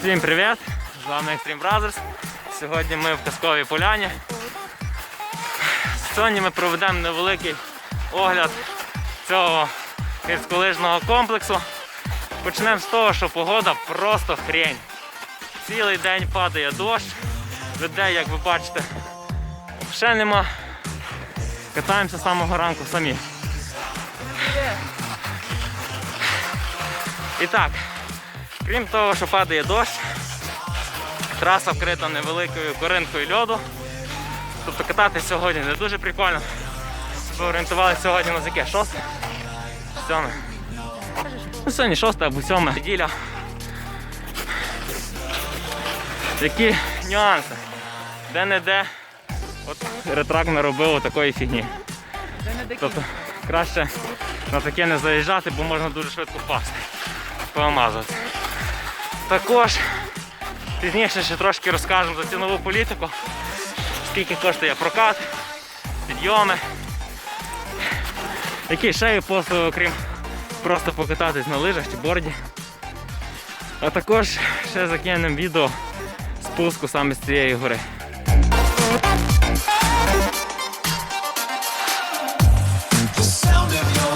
Всім привіт! З вами Extreme Brothers. Сьогодні ми в Казковій Поляні. Сьогодні ми проведемо невеликий огляд цього гірськолижного комплексу. Почнемо з того, що погода просто хрень. Цілий день падає дощ, людей, як ви бачите, ще нема. Катаємося з самого ранку самі. І так, крім того, що падає дощ, траса вкрита невеликою коринкою льоду. Тобто кататись сьогодні не дуже прикольно. Ми орієнтувалися сьогодні на яке? Шосте? Сьоме. Ну, сьогодні шосте або сьоме неділя. Які нюанси? Де-не-де от ретрак наробив такої фігні. Тобто краще на таке не заїжджати, бо можна дуже швидко впасти. Помазати. Також пізніше ще трошки розкажемо за цінову політику, скільки коштує прокат, підйоми. Які ще є послуги, окрім просто покататись на лижах чи борді. А також ще закинемо відео спуску саме з цієї гори. Sound of your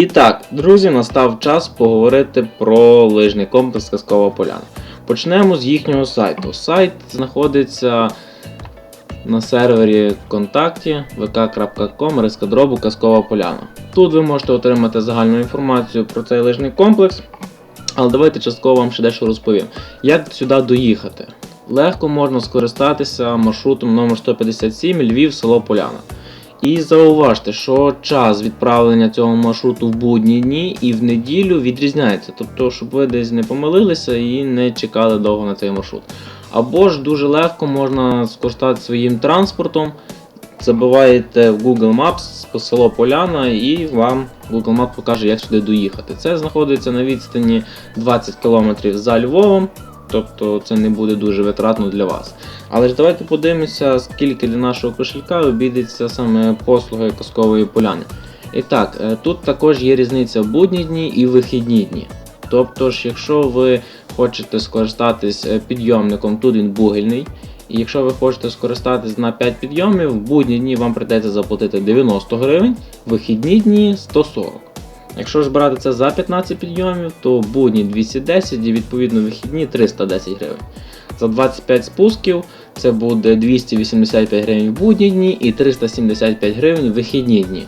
І так, друзі, настав час поговорити про лижний комплекс Казкова Поляна. Почнемо з їхнього сайту. Сайт знаходиться на сервері ВКонтакті vk.com рискадробу Казкова Поляна. Тут ви можете отримати загальну інформацію про цей лижний комплекс. Але давайте частково вам ще дещо розповім. Як сюди доїхати? Легко можна скористатися маршрутом номер 157 Львів, село Поляна. І зауважте, що час відправлення цього маршруту в будні дні і в неділю відрізняється. Тобто, щоб ви десь не помилилися і не чекали довго на цей маршрут. Або ж дуже легко можна скористатися своїм транспортом. Забиваєте в Google Maps село Поляна і вам Google Maps покаже, як сюди доїхати. Це знаходиться на відстані 20 км за Львовом, тобто це не буде дуже витратно для вас. Але ж давайте подивимося, скільки для нашого кошелька обійдеться саме послуги казкової поляни. І так, е, тут також є різниця в будні дні і вихідні дні. Тобто ж, якщо ви хочете скористатись е, підйомником, тут він бугельний. І якщо ви хочете скористатись на 5 підйомів, в будні дні вам прийдеться заплатити 90 гривень, в вихідні дні 140. Якщо ж брати це за 15 підйомів, то будні 210 і відповідно вихідні 310 гривень. За 25 спусків це буде 285 гривень в будні дні і 375 гривень в вихідні дні.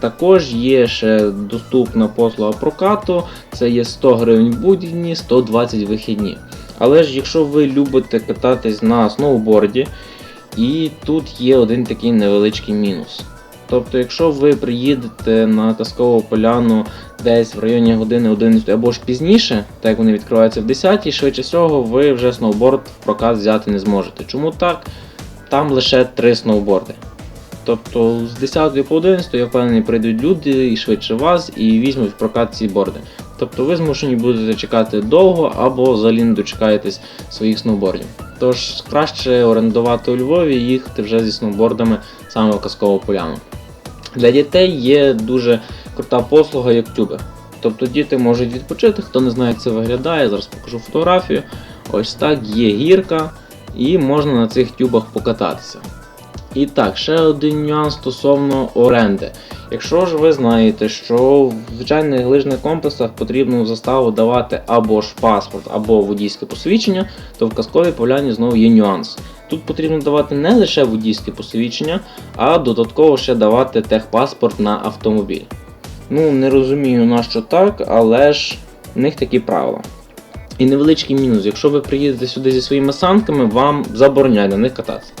Також є ще доступна послуга прокату, це є 100 гривень в будні дні, 120 в вихідні. Але ж якщо ви любите кататись на сноуборді, і тут є один такий невеличкий мінус. Тобто, якщо ви приїдете на казкову поляну десь в районі години 11 або ж пізніше, так як вони відкриваються в 10 швидше всього ви вже сноуборд в прокат взяти не зможете. Чому так? Там лише 3 сноуборди. Тобто з 10 по 11 я впевнений прийдуть люди і швидше вас і візьмуть в прокат ці борди. Тобто ви змушені будете чекати довго або взагалі не дочекаєтесь своїх сноубордів. Тож краще орендувати у Львові і їхати вже зі сноубордами саме в казкову поляну. Для дітей є дуже крута послуга, як тюби. Тобто діти можуть відпочити, хто не знає, як це виглядає, зараз покажу фотографію. Ось так є гірка, і можна на цих тюбах покататися. І так, ще один нюанс стосовно оренди. Якщо ж ви знаєте, що в звичайних лижних комплексах потрібно заставу давати або ж паспорт, або водійське посвідчення, то в казковій поляні знову є нюанс. Тут потрібно давати не лише водійське посвідчення, а додатково ще давати техпаспорт на автомобіль. Ну, не розумію на що так, але ж в них такі правила. І невеличкий мінус, якщо ви приїдете сюди зі своїми санками, вам забороняють на них кататися.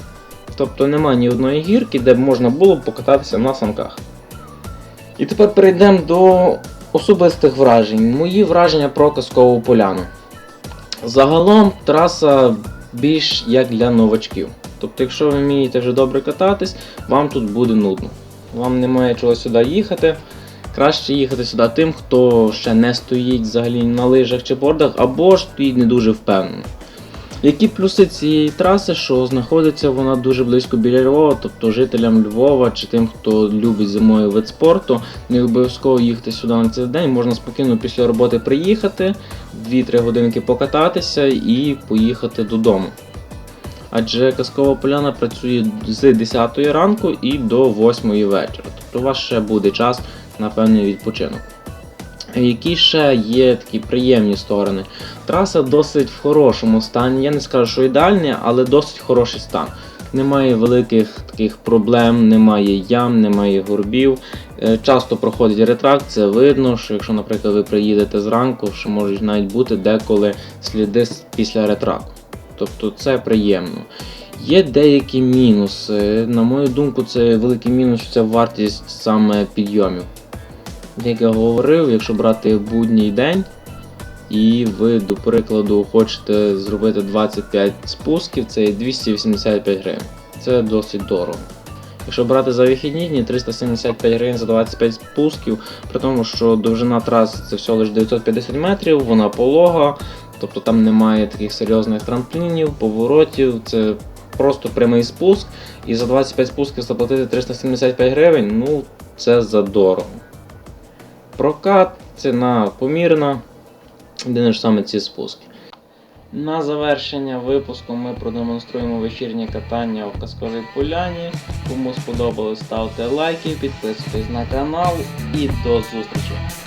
Тобто немає ні одної гірки, де б можна було б покататися на санках. І тепер перейдемо до особистих вражень. Мої враження про казкову поляну. Загалом траса більш як для новачків. Тобто, якщо ви вмієте вже добре кататись, вам тут буде нудно. Вам немає чого сюди їхати. Краще їхати сюди тим, хто ще не стоїть взагалі на лижах чи бордах, або ж стоїть не дуже впевнено. Які плюси цієї траси, що знаходиться вона дуже близько біля Львова, тобто жителям Львова чи тим, хто любить зимовий вид спорту, не обов'язково їхати сюди на цей день, можна спокійно після роботи приїхати, 2-3 годинки покататися і поїхати додому. Адже казкова поляна працює з 10 ранку і до 8 вечора. Тобто у вас ще буде час на певний відпочинок. Які ще є такі приємні сторони? Траса досить в хорошому стані. Я не скажу, що ідеальний, але досить хороший стан. Немає великих таких проблем, немає ям, немає горбів. Е, Часто проходить ретракт, це видно, що якщо, наприклад, ви приїдете зранку, що можуть навіть бути деколи сліди після ретракту. Тобто це приємно. Є деякі мінуси. На мою думку, це великий мінус, що це вартість саме підйомів. Як я говорив, якщо брати будній день, і ви, до прикладу, хочете зробити 25 спусків, це 285 гривень. Це досить дорого. Якщо брати за вихідні дні, 375 гривень за 25 спусків, при тому, що довжина траси це всього лише 950 метрів, вона полога, тобто там немає таких серйозних трамплінів, поворотів, це просто прямий спуск. І за 25 спусків заплатити 375 гривень, ну це задорого. Прокат, ціна помірна. Єдине ж саме ці спуски. На завершення випуску ми продемонструємо вечірнє катання в казковій поляні. Кому сподобалось, ставте лайки, підписуйтесь на канал і до зустрічі!